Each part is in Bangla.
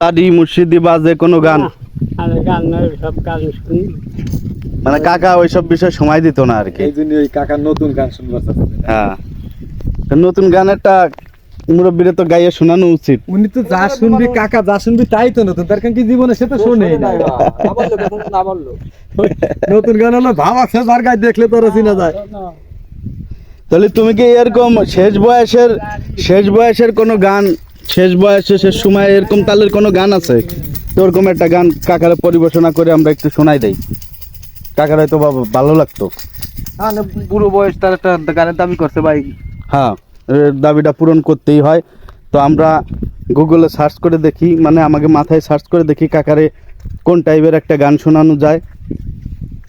আদি মুর্শিদি বাজে কোনো গান? সব শুনি। মানে কাকা ওইসব বিষয় সময় দিত না আর কি। এই জন্য ওই কাকার নতুন গান শুনবার হ্যাঁ। নতুন গানেরটা মুরব্বীরে তো গাইয়ে শোনানো উচিত। উনি তো যা শুনবি কাকা যা শুনবি তাই তো নতুন। তার কারণ কি জীবনে সে তো শোনেই না নতুন গান হলো ভাব আছে যার গায়ে দেখলে তোরা চিনা যায়। তাহলে তুমি কি এরকম শেষ বয়সের শেষ বয়সের কোনো গান শেষ বয়সে শেষ সময় এরকম তালের কোনো গান আছে? তো ওরকম একটা গান কাকারে পরিবেশনা করে আমরা একটু শোনাই দেই। কাকার হয়তো বাবা ভালো লাগতো। বুড়ো বয়স তার একটা গানের দাবি করছে ভাই। হ্যাঁ দাবিটা পূরণ করতেই হয়। তো আমরা গুগলে সার্চ করে দেখি মানে আমাকে মাথায় সার্চ করে দেখি কাকারে কোন টাইপের একটা গান শোনানো যায়।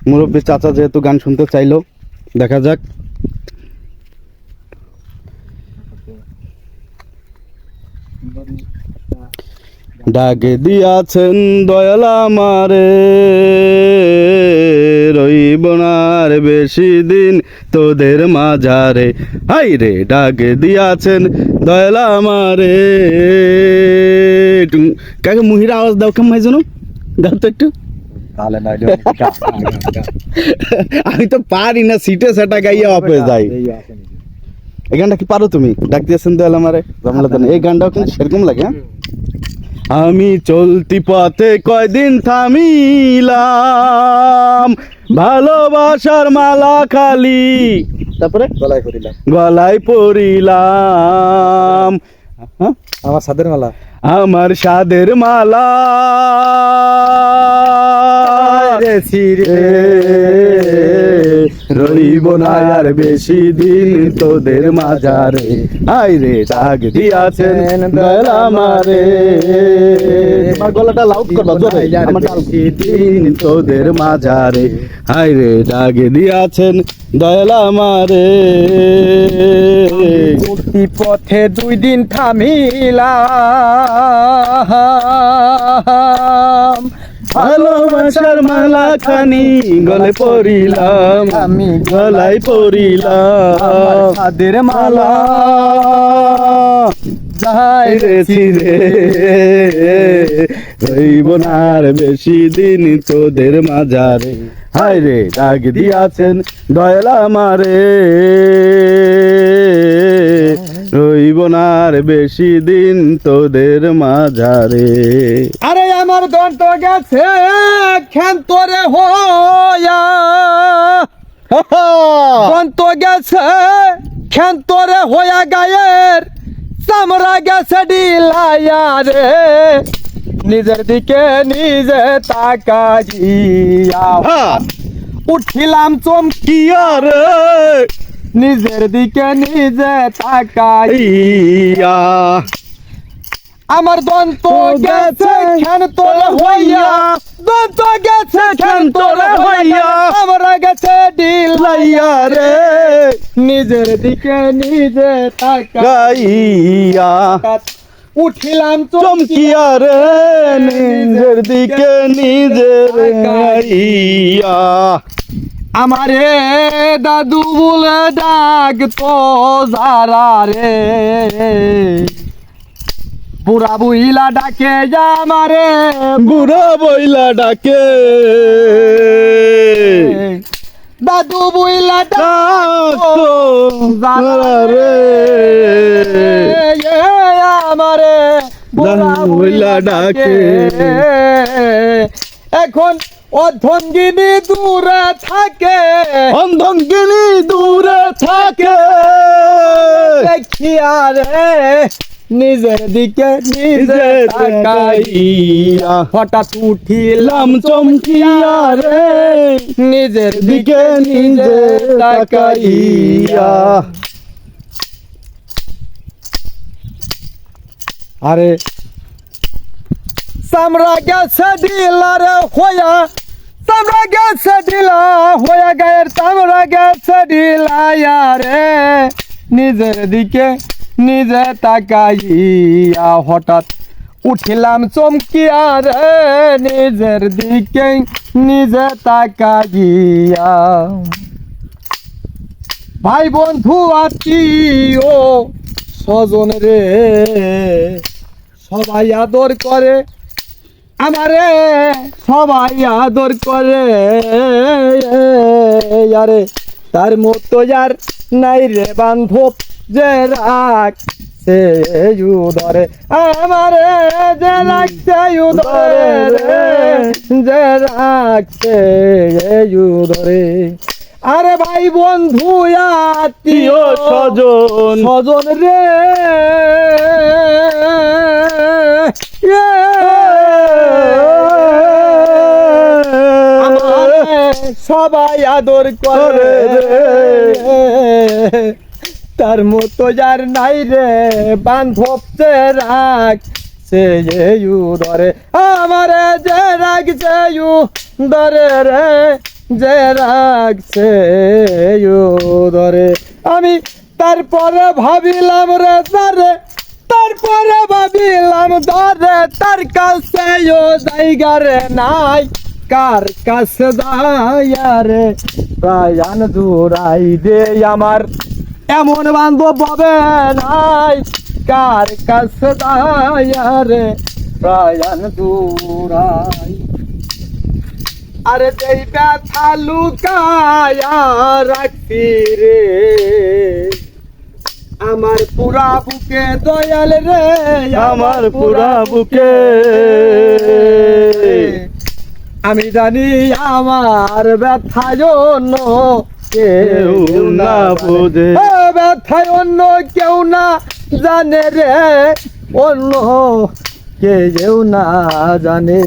মুরব্বী চাচা যেহেতু গান শুনতে চাইলো দেখা যাক। ডাকে দিয়াছেন দয়াল আমারে রইব আর বেশি দিন তোদের মাঝারে। হাই রে ডাকে দিয়াছেন দয়াল আমারে। টুং- কাকে মুহির আওয়াজ দাও কেমন জানো দাও তো একটু। আমি তো পারি না সিটে সেটা গাইয়া অফ যাই। এই গানটা কি পারো তুমি? ডাক দিয়েছেন দয়াল আমারে জামলা তো এই গানটাও কিন্তু সেরকম লাগে হ্যাঁ? আমি চলতি পথে কয়দিন থামিলাম ভালোবাসার মালা খালি। তারপরে? গলায় পড়িলাম। গলায় পরিলাম হ্যাঁ? আমার সাদের মালা। আমার সাদের মালা। রে রইব না আর বেশি দিন তোদের মাঝারে আই রে ডাক দিয়াছেন আমার। গলাটা লাউড করবা জোরে। বেশি দিন তোদের মাঝারে আই রে ডাক দিয়াছেন দয়াল মুক্তি পথে দুই দিন ভালোবাসার মালা খানি গলে পড়িলাম। আমি গলায় পড়িলাম। সাদের মালা যাই রে ছিরে রইব না বেশি দিন তোদের মাঝারে। হায় রে ডাক দিয়াছেন দয়াল আমারে। আর বেশি দিন তোদের মাঝারে। আরে আমার দন্ত গেছে খেন তোরে হইয়া। দন্ত গেছে খেন তোরে হইয়া গায়ের চামড়া গেছে ডিলাইয়া রে। নিজের দিকে নিজে তাকাইয়া হ্যাঁ। উঠিলাম চমকিয়া রে। নিজের দিকে নিজে তাকাই। ইয়া। আমার দন্ত গেছে খেন তোরে হইয়া। দন্ত গেছে খেন তোরে হইয়া। আমরা গেছে ডিল লাইয়া রে। নিজের দিকে নিজে তাকাই। গাইয়া উঠিলাম চমকি চমকিয়া রে নিজের দিকে নিজের গাইয়া আমারে দাদু বলে ডাক তো যারা রে। বুড়া বুইলা ডাকে যা আমারে। বুড়া বইলা ডাকে। দাদু বুইলা ডাক যারা রে। আমারে বুড়া বুইলা ডাকে। এখন অর্ধঙ্গিনী দূরে থাকে। অন্ধঙ্গিনী দূরে থাকে। দেখিয়া রে নিজের দিকে নিজে নিজে তাকাই তাকাইয়া। হঠাৎ উঠিলাম লাম চমকিয়া রে নিজের দিকে নিজে তাকাইয়া। আরে সামরা গেছে ডিলার হইয়া, সামরা গেছে ডিলা হইয়া, গায়ের সামরা গেছে ডিলাইয়া রে। নিজের দিকে নিজে তাকাইয়া হঠাৎ উঠিলাম চমকিয়া রে। নিজের দিকে নিজে তাকাইয়া। ভাই বন্ধু আত্মীয়, স্বজন রে, সবাই আদর করে। আমারে সবাই আদর করে। আরে তার মতো যার নাই রে বান্ধব যে রাখ সে ধরে আমারে যে রাখছে ধরে রে যে রাখছে ধরে আরে ভাই বন্ধু আত্মীয় স্বজন। স্বজন রে। সবাই আদর করে তার মতো যার নাই রে বান্ধব যে রাখ সে ইউ ধরে। আমার যে রাখছে ইউ ধরে রে, যে রাগ সে ইউ ধরে। আমি তারপরে ভাবিলাম রে তারে তারপরে ভাবিলাম ধরে। তার কাছে ও জায়গা রে নাই। কার কাছে দায়া রে প্রায়ান দূরাই দে আমার। এমন বান্ধব হবে নাই। কার কাছে দায়া রে প্রায়ান দূরাই। আরে যেই ব্যথা লুকায়া রাখছি রে। আমার পুরা বুকে দয়াল রে। আমার পুরা বুকে। আমি জানি আমার ব্যথা জন্য কেউ না বোঝে। ব্যথায় অন্য কেউ না জানে রে অন্য কেউ না জানে।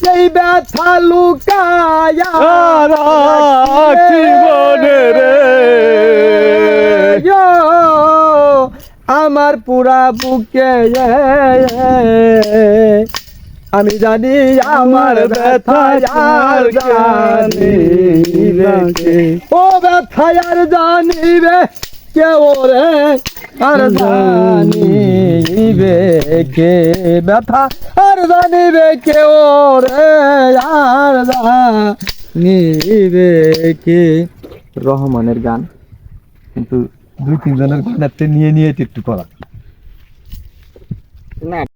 সেই ব্যথা লুকায়া মনে রে। আমার পুরা বুকে। আমি জানি আমার ব্যথা আর জানিবে? কে। ও ব্যথা আর জানিবে? কেউ রে? আর জানিবে কে? ব্যথা আর জানিবে কেউ রে? আর জানিবে কে? রহমানের গান। কিন্তু দুই তিনজনের গান নিয়ে নিয়ে একটু করা।